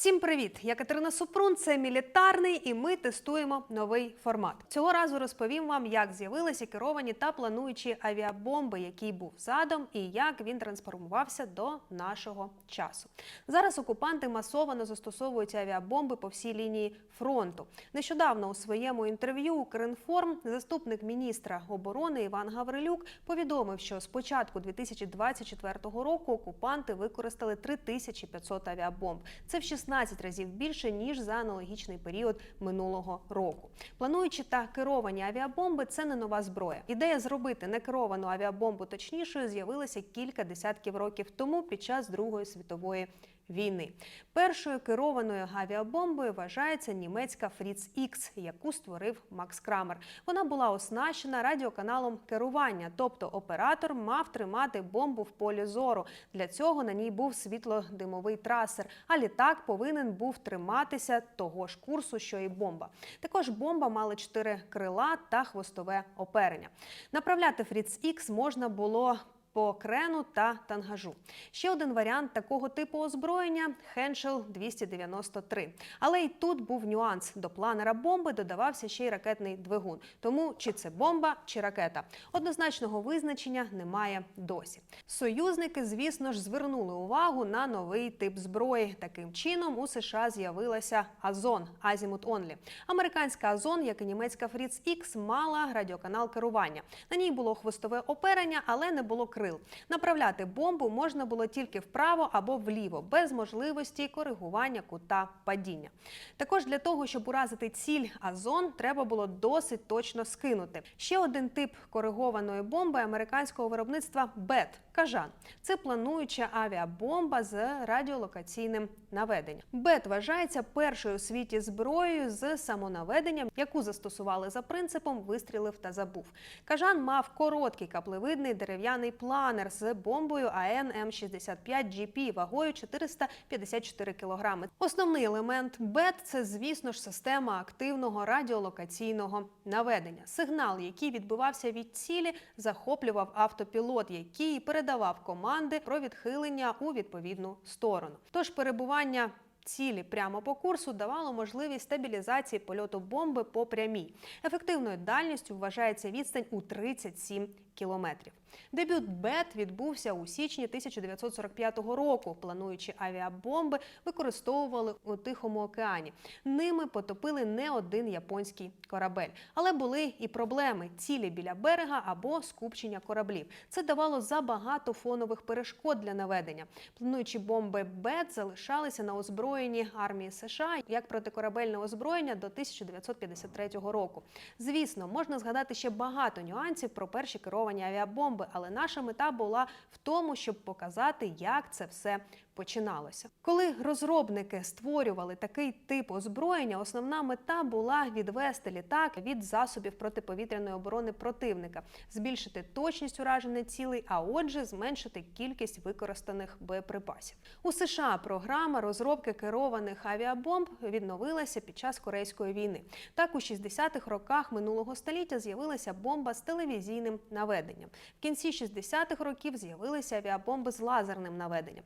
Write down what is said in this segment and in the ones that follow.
Всім привіт! Я Катерина Супрун. Це мілітарний, і ми тестуємо новий формат. Цього разу розповім вам, як з'явилися керовані та плануючі авіабомби, який був задом, і як він трансформувався до нашого часу. Зараз окупанти масово застосовують авіабомби по всій лінії фронту. Нещодавно у своєму інтерв'ю Укрінформ заступник міністра оборони Іван Гаврилюк повідомив, що з початку 2024 року окупанти використали 3500 авіабомб. Це в 16 разів більше ніж за аналогічний період минулого року. Плануючі та керовані авіабомби це не нова зброя. Ідея зробити некеровану авіабомбу точнішою з'явилася кілька десятків років тому під час Другої світової. Війни першою керованою авіабомбою вважається німецька Фріц Ікс, яку створив Макс Крамер. Вона була оснащена радіоканалом керування, тобто оператор мав тримати бомбу в полі зору. Для цього на ній був світлодимовий трасер, а літак повинен був триматися того ж курсу, що і бомба. Також бомба мала чотири крила та хвостове оперення. Направляти Фріц Ікс можна було по крену та тангажу. Ще один варіант такого типу озброєння Хеншел 293. Але й тут був нюанс. До планера бомби додавався ще й ракетний двигун. Тому чи це бомба, чи ракета. Однозначного визначення немає досі. Союзники, звісно ж, звернули увагу на новий тип зброї. Таким чином у США з'явилася Азон Азімут Онлі. Американська Азон, як і німецька Фріц Ікс, мала радіоканал керування. На ній було хвостове оперення, але не було крил. Направляти бомбу можна було тільки вправо або вліво, без можливості коригування кута падіння. Також для того, щоб уразити ціль Азон, треба було досить точно скинути. Ще один тип коригованої бомби американського виробництва БЕТ Кажан. Це плануюча авіабомба з радіолокаційним наведенням. БЕТ вважається першою у світі зброєю з самонаведенням, яку застосували за принципом вистрілив та забув. Кажан мав короткий каплевидний дерев'яний планер з бомбою АН М65 GP вагою 454 кг. Основний елемент БЕТ це, звісно ж, система активного радіолокаційного наведення. Сигнал, який відбивався від цілі, захоплював автопілот, який передавав команди про відхилення у відповідну сторону. Тож перебування цілі прямо по курсу давало можливість стабілізації польоту бомби по прямій. Ефективною дальністю вважається відстань у 37 кілометрів. Дебют БЕТ відбувся у січні 1945 року. Плануючі авіабомби використовували у Тихому океані. Ними потопили не один японський корабель, але були і проблеми: цілі біля берега або скупчення кораблів. Це давало забагато фонових перешкод для наведення. Плануючі бомби БЕТ залишалися на озброєнні армії США як протикорабельне озброєння до 1953 року. Звісно, можна згадати ще багато нюансів про перші керовані авіабомби, але наша мета була в тому, щоб показати, як це все починалося. Коли розробники створювали такий тип озброєння, основна мета була відвести літак від засобів протиповітряної оборони противника, збільшити точність ураження цілей, а отже, зменшити кількість використаних боєприпасів. У США програма розробки керованих авіабомб відновилася під час Корейської війни. Так, у 60-х роках минулого століття з'явилася бомба з телевізійним наведенням. В кінці 60-х років з'явилися авіабомби з лазерним наведенням.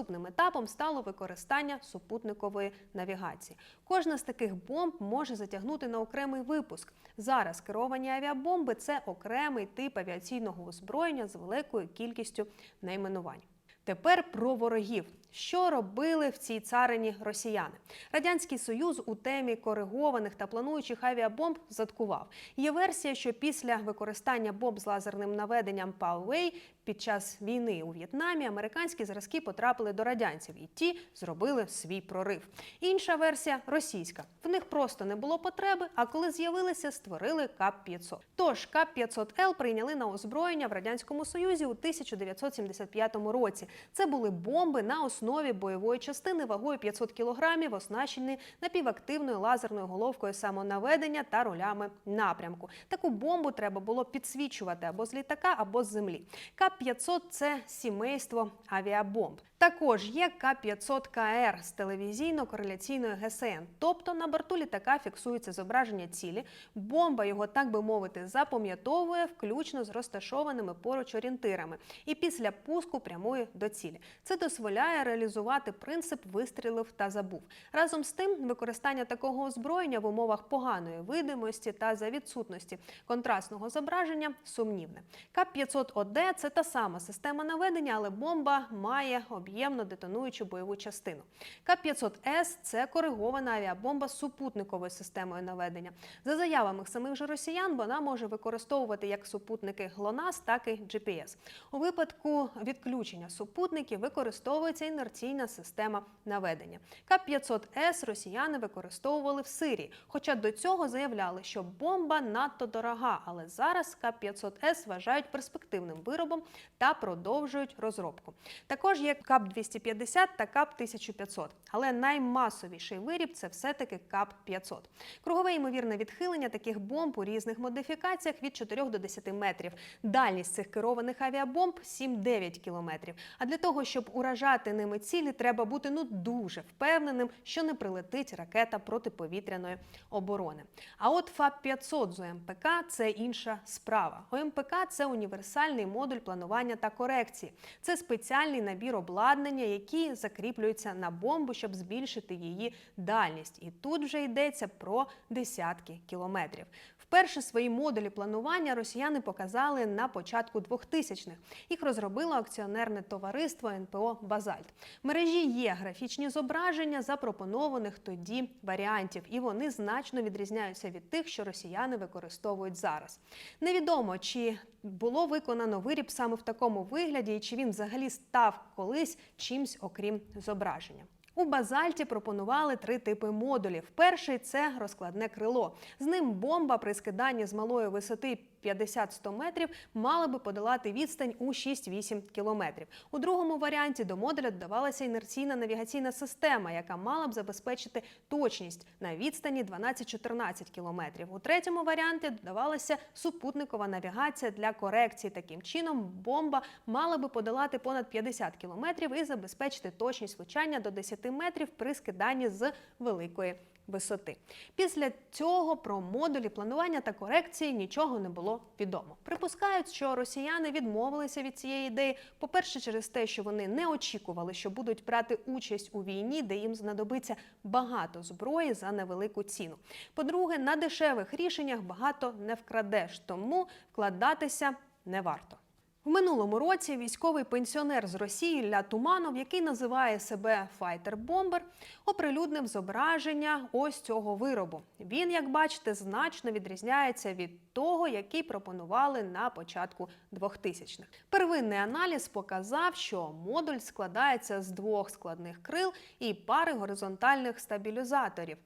Наступним етапом стало використання супутникової навігації. Кожна з таких бомб може затягнути на окремий випуск. Зараз керовані авіабомби це окремий тип авіаційного озброєння з великою кількістю найменувань. Тепер про ворогів. Що робили в цій царині росіяни? Радянський Союз у темі коригованих та плануючих авіабомб заткував. Є версія, що після використання бомб з лазерним наведенням Пауей під час війни у В'єтнамі американські зразки потрапили до радянців, і ті зробили свій прорив. Інша версія російська. В них просто не було потреби, а коли з'явилися, створили КАП-500. Тож КАП-500Л прийняли на озброєння в радянському союзі у 1975 році. Це були бомби на основі бойової частини вагою 500 кг, оснащені напівактивною лазерною головкою самонаведення та ролями напрямку. Таку бомбу треба було підсвічувати або з літака, або з землі. К-500 – це сімейство авіабомб. Також є К-500КР з телевізійно-кореляційною ГСН, тобто на борту літака фіксується зображення цілі, бомба його, так би мовити, запам'ятовує, включно з розташованими поруч орієнтирами, і після пуску прямує до цілі. Це дозволяє реалізувати принцип вистрілив та забув. Разом з тим, використання такого озброєння в умовах поганої видимості та за відсутності контрастного зображення сумнівне. КАП-500ОД – це та сама система наведення, але бомба має об'ємно детонуючу бойову частину. КАП-500С – це коригована авіабомба з супутниковою системою наведення. За заявами самих же росіян, вона може використовувати як супутники ГЛОНАСС, так і GPS. У випадку відключення супутників використовується інерційна система наведення. КАП-500С росіяни використовували в Сирії, хоча до цього заявляли, що бомба надто дорога, але зараз КАП-500С вважають перспективним виробом та продовжують розробку. Також є КАП-250 та КАП-1500, але наймасовіший виріб це все-таки КАП-500. Кругове ймовірне відхилення таких бомб у різних модифікаціях від 4 до 10 метрів. Дальність цих керованих авіабомб 7-9 кілометрів. А для того, щоб уражати ними цілі, треба бути ну дуже впевненим, що не прилетить ракета протиповітряної оборони. А от ФАП-500 з ОМПК – це інша справа. ОМПК – це універсальний модуль планування та корекції. Це спеціальний набір обладнання, які закріплюються на бомбу, щоб збільшити її дальність. І тут вже йдеться про десятки кілометрів. Вперше свої модулі планування росіяни показали на початку 2000-х. Їх розробило акціонерне товариство НПО Базальт. В мережі є графічні зображення запропонованих тоді варіантів, і вони значно відрізняються від тих, що росіяни використовують зараз. Невідомо, чи було виконано виріб саме в такому вигляді, і чи він взагалі став колись чимсь окрім зображення. У базальті пропонували три типи модулів. Перший це розкладне крило. З ним бомба при скиданні з малої висоти 50-100 метрів мала би подолати відстань у 6-8 кілометрів. У другому варіанті до модуля додавалася інерційна навігаційна система, яка мала б забезпечити точність на відстані 12-14 кілометрів. У третьому варіанті додавалася супутникова навігація для корекції. Таким чином, бомба мала би подолати понад 50 кілометрів і забезпечити точність влучання до 10 метрів при скиданні з великої висоти. Після цього про модулі планування та корекції нічого не було відомо. Припускають, що росіяни відмовилися від цієї ідеї. По-перше, через те, що вони не очікували, що будуть брати участь у війні, де їм знадобиться багато зброї за невелику ціну. По-друге, на дешевих рішеннях багато не вкрадеш, тому вкладатися не варто. В минулому році військовий пенсіонер з Росії Ілля Туманов, який називає себе файтер-бомбер, оприлюднив зображення ось цього виробу. Він, як бачите, значно відрізняється від того, який пропонували на початку 2000-х. Первинний аналіз показав, що модуль складається з двох складних крил і пари горизонтальних стабілізаторів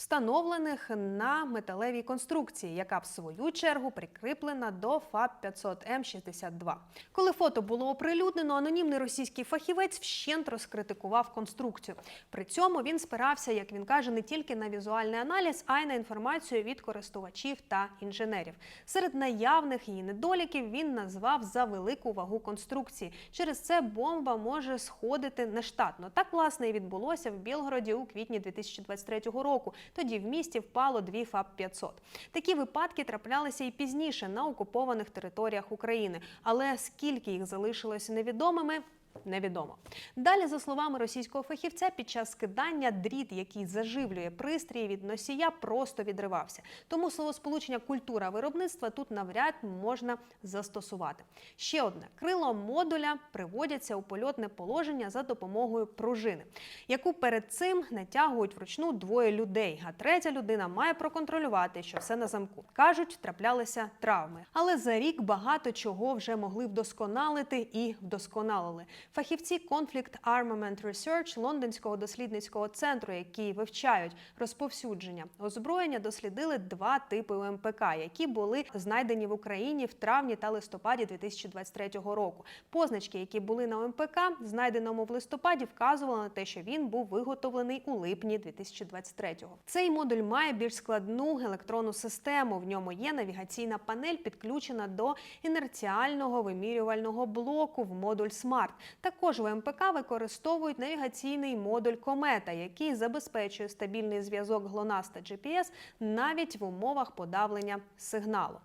встановлених на металевій конструкції, яка в свою чергу прикріплена до ФАП 500 М 62 Коли фото було оприлюднено, анонімний російський фахівець вщент розкритикував конструкцію. При цьому він спирався, як він каже, не тільки на візуальний аналіз, а й на інформацію від користувачів та інженерів. Серед наявних її недоліків він назвав за велику вагу конструкції. Через це бомба може сходити нештатно. Так власне і відбулося в Білгороді у квітні 2023 року. Тоді в місті впало дві ФАП-500. Такі випадки траплялися і пізніше на окупованих територіях України. Але скільки їх залишилося невідомими, Невідомо. Далі, за словами російського фахівця, під час скидання дріт, який заживлює пристрій від носія, просто відривався. Тому словосполучення культура виробництва тут навряд можна застосувати. Ще одне крило модуля приводяться у польотне положення за допомогою пружини, яку перед цим натягують вручну двоє людей. А третя людина має проконтролювати, що все на замку. кажуть, траплялися травми. Але за рік багато чого вже могли вдосконалити і вдосконалили. Фахівці Conflict Armament Research Лондонського дослідницького центру, які вивчають розповсюдження озброєння, дослідили два типи УМПК, які були знайдені в Україні в травні та листопаді 2023 року. Позначки, які були на УМПК, знайденому в листопаді, вказували на те, що він був виготовлений у липні 2023-го. Цей модуль має більш складну електронну систему. В ньому є навігаційна панель, підключена до інерціального вимірювального блоку в модуль SMART. Також в МПК використовують навігаційний модуль Комета, який забезпечує стабільний зв'язок ГЛОНАСС та GPS навіть в умовах подавлення сигналу.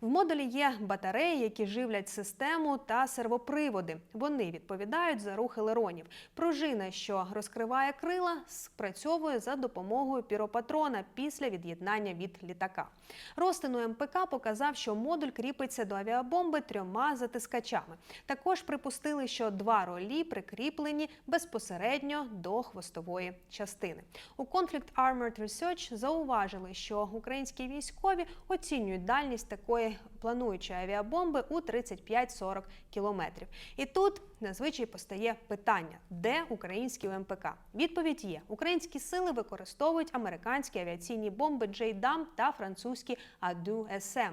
В модулі є батареї, які живлять систему та сервоприводи. Вони відповідають за рух елеронів. Пружина, що розкриває крила, спрацьовує за допомогою піропатрона після від'єднання від літака. Розтину МПК показав, що модуль кріпиться до авіабомби трьома затискачами. Також припустили, що два ролі прикріплені безпосередньо до хвостової частини. У Conflict Armored Research зауважили, що українські військові оцінюють дальність такої плануючої авіабомби у 35-40 кілометрів. І тут зазвичай постає питання: де українські УМПК? Відповідь є: українські сили використовують американські авіаційні бомби JDAM та французькі ADU-SM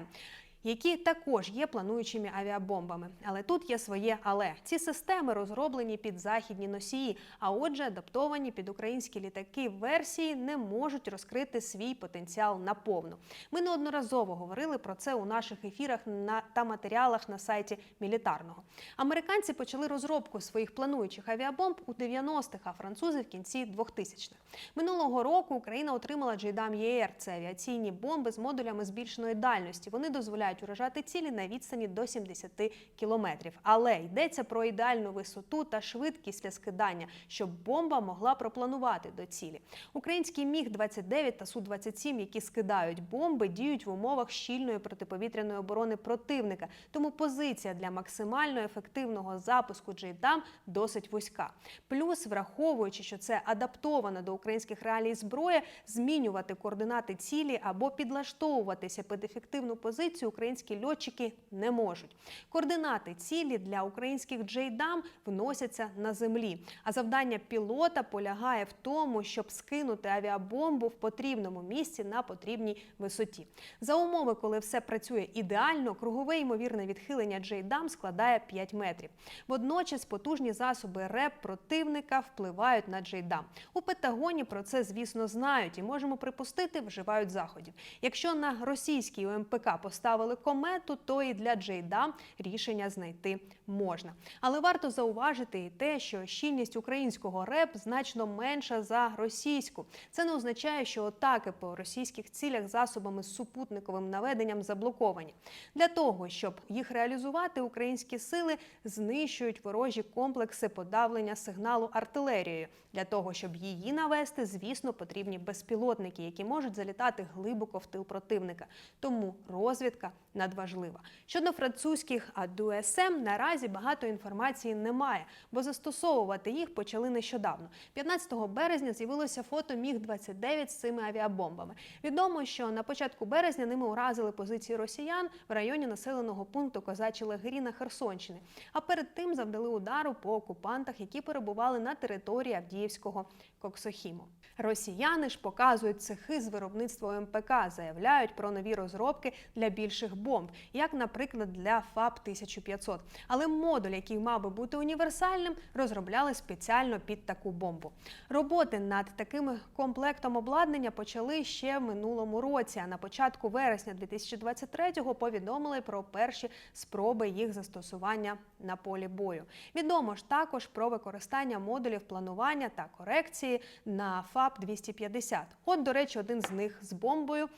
які також є плануючими авіабомбами. Але тут є своє але ці системи розроблені під західні носії, а отже, адаптовані під українські літаки версії не можуть розкрити свій потенціал наповну. Ми неодноразово говорили про це у наших ефірах на та матеріалах на сайті мілітарного. Американці почали розробку своїх плануючих авіабомб у 90-х, а французи в кінці 2000-х. Минулого року Україна отримала JDAM ЄР. Це авіаційні бомби з модулями збільшеної дальності. Вони дозволяють уражати цілі на відстані до 70 кілометрів. Але йдеться про ідеальну висоту та швидкість для скидання, щоб бомба могла пропланувати до цілі. Український міг 29 та су 27 які скидають бомби, діють в умовах щільної протиповітряної оборони противника. Тому позиція для максимально ефективного запуску JDAM досить вузька. Плюс, враховуючи, що це адаптована до українських реалій зброя, змінювати координати цілі або підлаштовуватися під ефективну позицію українські льотчики не можуть. Координати цілі для українських JDAM вносяться на землі. А завдання пілота полягає в тому, щоб скинути авіабомбу в потрібному місці на потрібній висоті. За умови, коли все працює ідеально, кругове ймовірне відхилення JDAM складає 5 метрів. Водночас потужні засоби РЕП противника впливають на JDAM. У Пентагоні про це, звісно, знають і можемо припустити, вживають заходів. Якщо на російській УМПК поставили комету, то і для JDAM рішення знайти можна. Але варто зауважити і те, що щільність українського РЕП значно менша за російську. Це не означає, що атаки по російських цілях засобами з супутниковим наведенням заблоковані. Для того, щоб їх реалізувати, українські сили знищують ворожі комплекси подавлення сигналу артилерією. Для того, щоб її навести, звісно, потрібні безпілотники, які можуть залітати глибоко в тил противника. Тому розвідка надважлива. Щодо французьких АДУСМ наразі багато інформації немає, бо застосовувати їх почали нещодавно. 15 березня з'явилося фото Міг 29 з цими авіабомбами. Відомо, що на початку березня ними уразили позиції росіян в районі населеного пункту Козачі Лагері на Херсонщини. А перед тим завдали удару по окупантах, які перебували на території Авдіївського Коксохіму. Росіяни ж показують цехи з виробництва МПК, заявляють про нові розробки для більших бомб, як, наприклад, для ФАП 1500. Але модуль, який мав би бути універсальним, розробляли спеціально під таку бомбу. Роботи над таким комплектом обладнання почали ще в минулому році. А на початку вересня 2023-го повідомили про перші спроби їх застосування на полі бою. Відомо ж також про використання модулів планування та корекції на ФАП 250. От, до речі, один з них з бомбою е,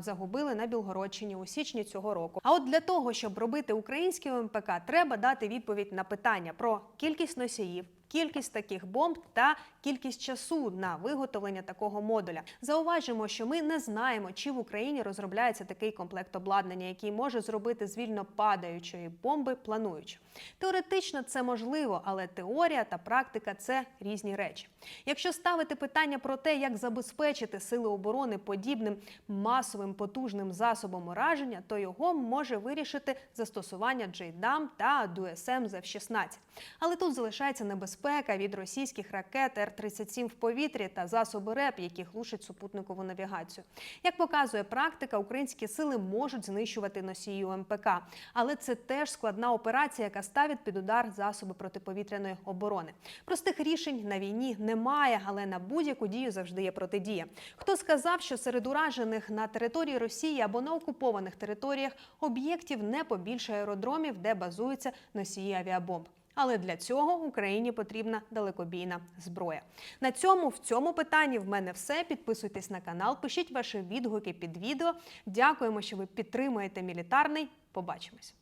загубили на Білгородщині у січні цього року. А от для того, щоб робити український МПК, треба дати відповідь на питання про кількість носіїв. Кількість таких бомб та кількість часу на виготовлення такого модуля. Зауважимо, що ми не знаємо, чи в Україні розробляється такий комплект обладнання, який може зробити з вільно падаючої бомби плануючу. Теоретично це можливо, але теорія та практика це різні речі. Якщо ставити питання про те, як забезпечити сили оборони подібним масовим потужним засобом ураження, то його може вирішити застосування JDAM та ДУСМ ЗФ-16. Але тут залишається небезпека від російських ракет Р-37 в повітрі та засоби РЕП, які глушать супутникову навігацію. Як показує практика, українські сили можуть знищувати носії МПК, але це теж складна операція, яка ставить під удар засоби протиповітряної оборони. Простих рішень на війні немає, але на будь-яку дію завжди є протидія. Хто сказав, що серед уражених на території Росії або на окупованих територіях об'єктів не побільше аеродромів, де базуються носії авіабомб? Але для цього Україні потрібна далекобійна зброя. На цьому в цьому питанні в мене все. Підписуйтесь на канал, пишіть ваші відгуки під відео. Дякуємо, що ви підтримуєте мілітарний. Побачимось.